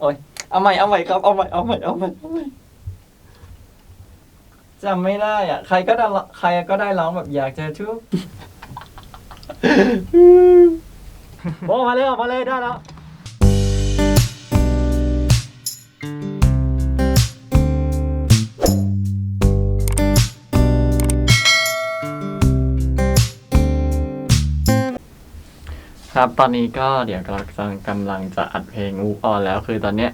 โอ้ยเอาใหม่เอาใหม่ครับเอาใหม่เอาใหม่เอาใหม่เอาใหม่จำไม่ได้อะ ใครก็ได้ใครก็ได้ร้องแบบอยากจะทุบโอ้มาเลยออกมาเลยได้แล้ว ครับ ตอนนี้ก็เดี๋ยวเรากำลังจะอัดเพลง Move On แล้วคือตอนเนี้ย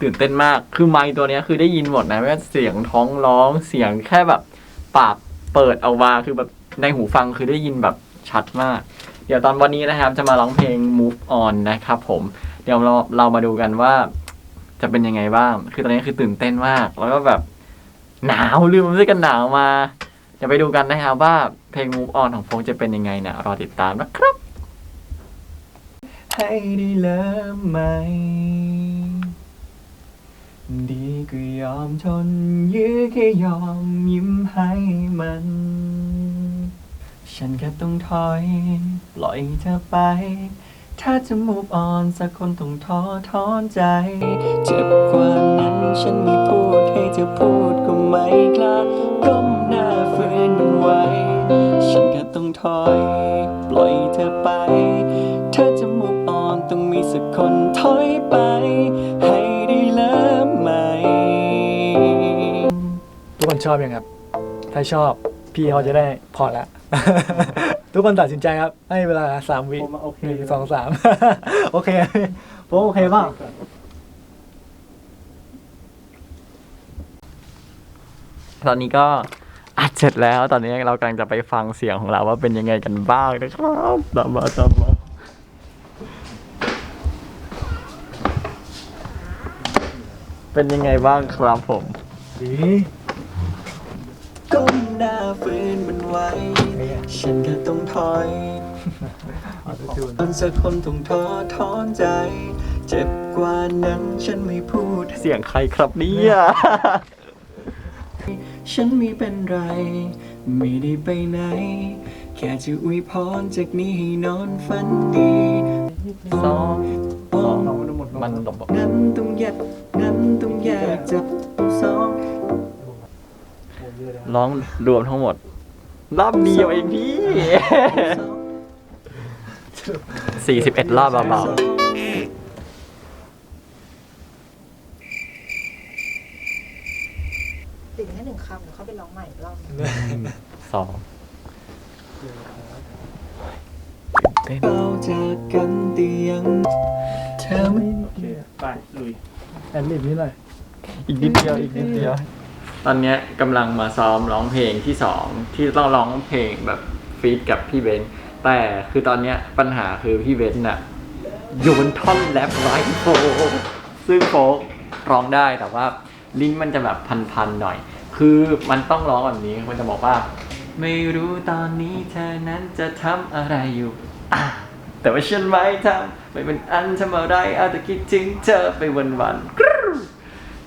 ตื่นเต้นมาก คือไมค์ตัวเนี้ยคือได้ยินหมดนะไม่ว่าเสียงท้องร้องเสียงแค่แบบปากเปิดออกมาคือแบบในหูฟังคือได้ยินแบบชัดมาก เดี๋ยวตอนวันนี้นะครับ จะมาร้องเพลง Move On นะครับผมเดี๋ยวเราเรามาดูกันว่า จะเป็นยังไงบ้าง คือตอนนี้คือตื่นเต้นมาก แล้วก็แบบหนาวลืมเสื้อกันหนาวมาเดี๋ยวไปดูกันนะครับว่าเพลง Move On ของโฟกจะเป็นยังไงนะรอติดตามนะครับ ให้ได้เลิมไหมดีก็ยอมทนยื้อแค่ยอมยิ้มให้มัน ฉันแค่ต้องถอย ปล่อยเธอไป ถ้าจะ move on สักคนต้องท้อถอนใจ เจ็บกว่านั้นฉันไม่พูดให้เธอพูดก็ไม่กล้าก้มหน้าฝืนมันไว้ ฉันแค่ต้องถอย สักคนถอยไป ให้ได้เลิมไหมทุกคนชอบยังครับ ถ้าชอบพี่เขาจะได้พอละ ทุกคนตัดสินใจครับ ให้เวลาสามวิผมโอเค หนึ่งสองสาม โอเคผมโอเคเปล่าตอนนี้ก็อัดเสร็จแล้ว ตอนนี้เรากำลังจะไปฟังเสียงของเราว่าเป็นยังไงกันบ้างนะครับตามมาตามมา เป็นยังไงบ้างครับผม ดีก้มหน้าฝืนมันไว้ ฉันแค่ต้องถอยออโต้จูนตอนสักคนต้องท้อถอนใจ เจ็บกว่านั้นฉันไม่พูด เสียงใครครับเนี่ยฉันไม่เป็นไร ไม่ได้ไปไหน แค่จะอวยพรจากนี้ให้นอนฝันดีสอง มันหลบงั้นต้องแยกงั้นต้องแยกจากตัวสองร้องรวมทั้งหมด รอบเดียวเองพี่สี่สิบเอ็ดรอบเบาติดแค่หนึ่งคำเดี๋ยวเขาไปร้องใหม่อีกรอบหนึ่งๆสองเราจากกันเตียงเธอไม่โอเค ไปลุยแอนลิบนี่หน่อยอีกนิดเดียวอีกนิดเดียว ตอนเนี้ยกำลังมาซ้อมร้องเพลงที่สองที่ต้องร้องเพลงแบบฟีดกับพี่เบนซ์แต่คือตอนเนี้ยปัญหาคือพี่เบนซ์น่ะโยนท่อนแรปไว้โฟกซึ่งโฟกร้องได้แต่ว่าลิ้นมันจะแบบพันๆหน่อย คือมันต้องร้องแบบนี้มันจะบอกว่า ไม่รู้ตอนนี้เธอนั้นจะทำอะไรอยู่อะ แต่ว่าฉันไม่ทำไม่เป็นอันทำอะไรเอาแต่คิดถึงเธอไปวันๆกรู๊ด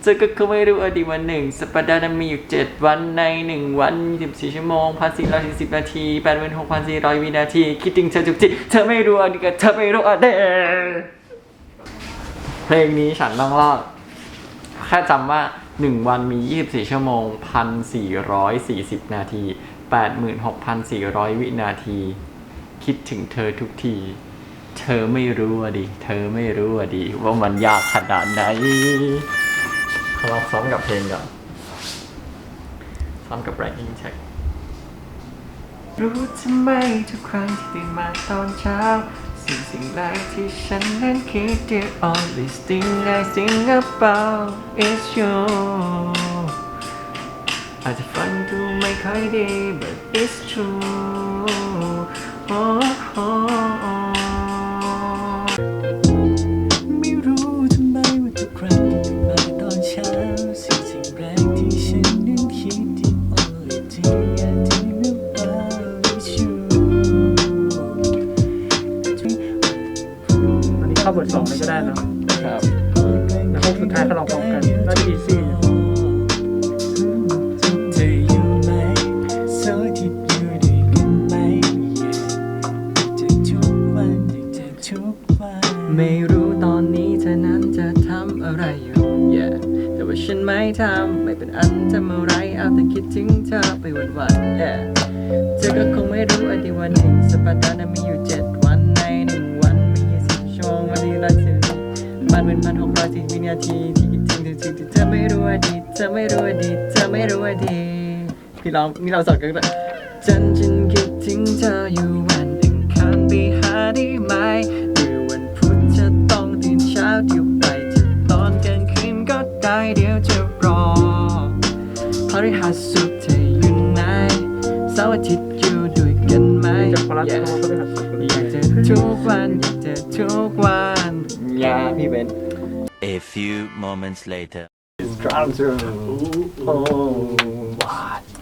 เธอก็คงไม่รู้อดีตวันหนึ่งสัปดาห์นั้นมีอยู่เจ็ดวันในหนึ่งวันยี่สิบสี่ชั่วโมงพันสี่ร้อยสี่สิบนาทีแปดหมื่นหกพันสี่ร้อยวินาที คิดถึงเธอทุกทีเธอไม่รู้อดีตกับเธอไม่รู้อดีตเพลงนี้ฉันต้องรอดแค่จำว่าหนึ่งวันมียี่สิบสี่ชั่วโมงพันสี่ร้อยสี่สิบนาทีแปดหมื่นหกพันสี่ร้อยวินาที คิดถึงเธอทุกที เธอไม่รู้อะดิ เธอไม่รู้อะดิ ว่ามันยากขนาดไหนเราซ้อมกับเพลงก่อนซ้อมกับ writing check รู้ทำไมทุกครั้งที่ตื่นมาตอนเช้า สิ่งสิ่งแรกที่ฉันนั้นคิด The only thing I think about is you อาจจะฟังดูไม่ค่อยดี but it's true oh, oh, oh. ไม่เป็นอันทำอะไรเอาแต่คิดถึงเธอไปวันๆ yeah เธอก็คงไม่รู้อดีวันหนึ่งสัปดาห์นั้นมีอยู่เจ็ดวันในหนึ่งวันมียี่สิบชั่วโมงวันที่ละสิบมันเป็นพันหกร้อยสิบวินาทีที่คิดถึงเธอที่เธอไม่รู้อดีตเธอไม่รู้อดีตเธอไม่รู้อดีตพี่ร้องมีเราสอนกันด้วยจันทร์ฉันคิดถึงเธออยู่วันอังคารไปหาได้ไหมหรือวันพุธจะต้องตื่นเช้าเดี๋ยวไป ก็ได้เดี๋ยวจะรอพฤหัสสุขเธออยู่ไหนเสาร์อาทิตย์อยู่ด้วยกันไหมจากพลัสอยากเขาก็ได้หัดสุดอยากจะทุกวันอยากจะทุกวันอยาพี่เบน A few moments later. Come through oh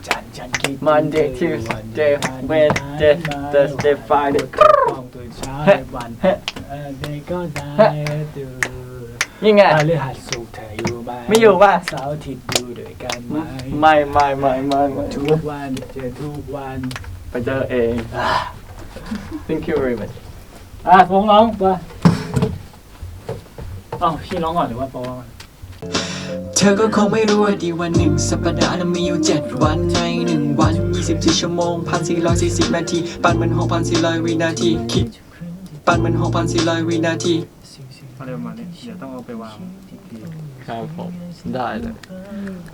จันทร์ฉันคิด Monday Tuesday Wednesday Thursday Friday ต้องตื่นเช้าในวันเออเด็กก็ได้ตื่นยังไงพฤหัสสุขเธออยู่ ไหมไม่อยู่ป่ะเสาร์อาทิตย์อยู่ด้วยกันไหมไม่ไม่ไม่ไม่ไม่ทุกวันเจอทุกวันไปเจอเอง Thank you very much อะฟงร้องไปเอ้าพี่ร้องก่อนหรือว่าปอร้องก่อนเธอก็คงไม่รู้ว่าดีวันหนึ่ง สัปดาห์นั้นมีอยู่เจ็ดวันในหนึ่งวัน24ชั่วโมงพันสี่ร้อยสี่สิบนาที ปันมันหกพันสี่ร้อยวินาที คิด ปันมันหกพันสี่ร้อยวินาที อะไรประมาณนี้เดี๋ยวต้องเอาไปวางอีกที ครับผมได้เลย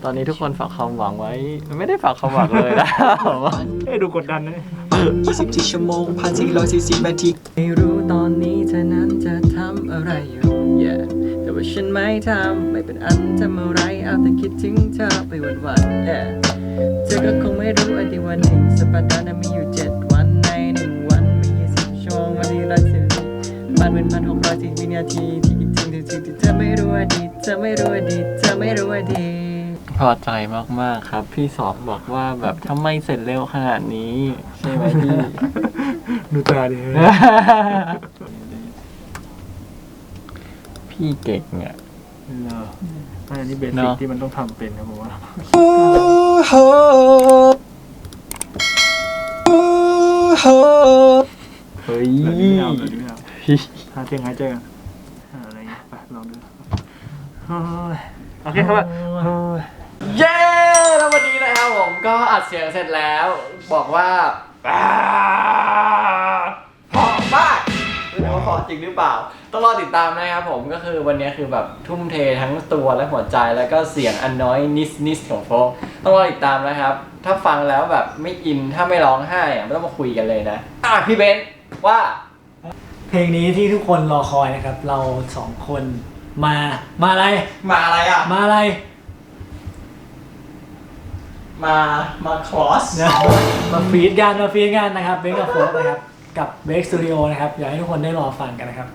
ตอนนี้ทุกคนฝากความหวังไว้ ไม่ได้ฝากความหวังเลยนะ เอ้ยดูกดดันนะ24ชั่วโมงพันสี่ร้อยสี่สิบนาทีไม่รู้ตอนนี้เธอนั้นจะทำอะไรอยู่ yeah แต่ว่าฉันไม่ทำไม่เป็นอันทำอะไรเอาแต่คิดถึงเธอไปวันๆ yeah เธอก็คงไม่รู้อดีวันหนึ่งสัปดาห์นั้นมีอยู่เจ็ดวันในหนึ่งวันมียี่สิบชั่วโมงวันที่ละสิบมันเป็นพันหกร้อยสิบวินาทีที่คิดถึงเธอที่เธอไม่รู้อดีต เธอไม่รู้อดีตเธอไม่รู้อดีตพอใจมากๆครับ พี่สอบบอกว่าแบบทำไมเสร็จเร็วขนาดนี้ ใช่ไหมพี่ ดูตาดิพี่เก่งอะ เนอะอันนี้เบเนสิกอะ ที่มันต้องทำเป็นครับผมว่า เฮ้ย แบบนี้ไม่เอาแบบนี้ไม่เอาหาเตียงหายใจกันหาอะไรเงี้ยไปลองดู โอ้ยโอเคครับโอ้ยเย้แล้ววันนี้นะครับผมก็อัดเสียงเสร็จแล้ว บอกว่าอ่าเพราะมากไม่รู้ว่าเพราะจริงหรือเปล่า ต้องรอติดตามนะครับผมก็คือวันนี้คือแบบทุ่มเททั้งตัวและหัวใจแล้วก็เสียงอันน้อยนิสนิสของโฟกต้องรอติดตามนะครับ ถ้าฟังแล้วแบบไม่อินถ้าไม่ร้องไห้อะไม่ต้องมาคุยกันเลยนะอะพี่เบนซ์ว่า เพลงนี้ที่ทุกคนรอคอยนะครับ เราสองคน มา มาอะไร มาอะไรอะ มาอะไรมา มาคลอส นะมาฟีดกันมาฟีดกันนะครับเบคกับโฟกนะครับ กับเบคสตูดิโอนะครับ อยากให้ทุกคนได้รอฟังกันนะครับ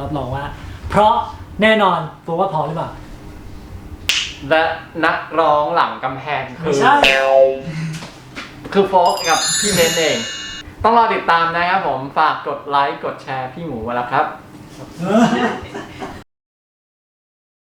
รับรองว่า เพราะแน่นอนโฟกว่าพอหรือเปล่า และนักร้องหลังกำแพงคืไม่อ ใช่ คือโฟกกับพี่เบนเอง ต้องรอติดตามนะครับผมฝากกดไลค์ กดแชร์พี่หมูมาแล้วครับ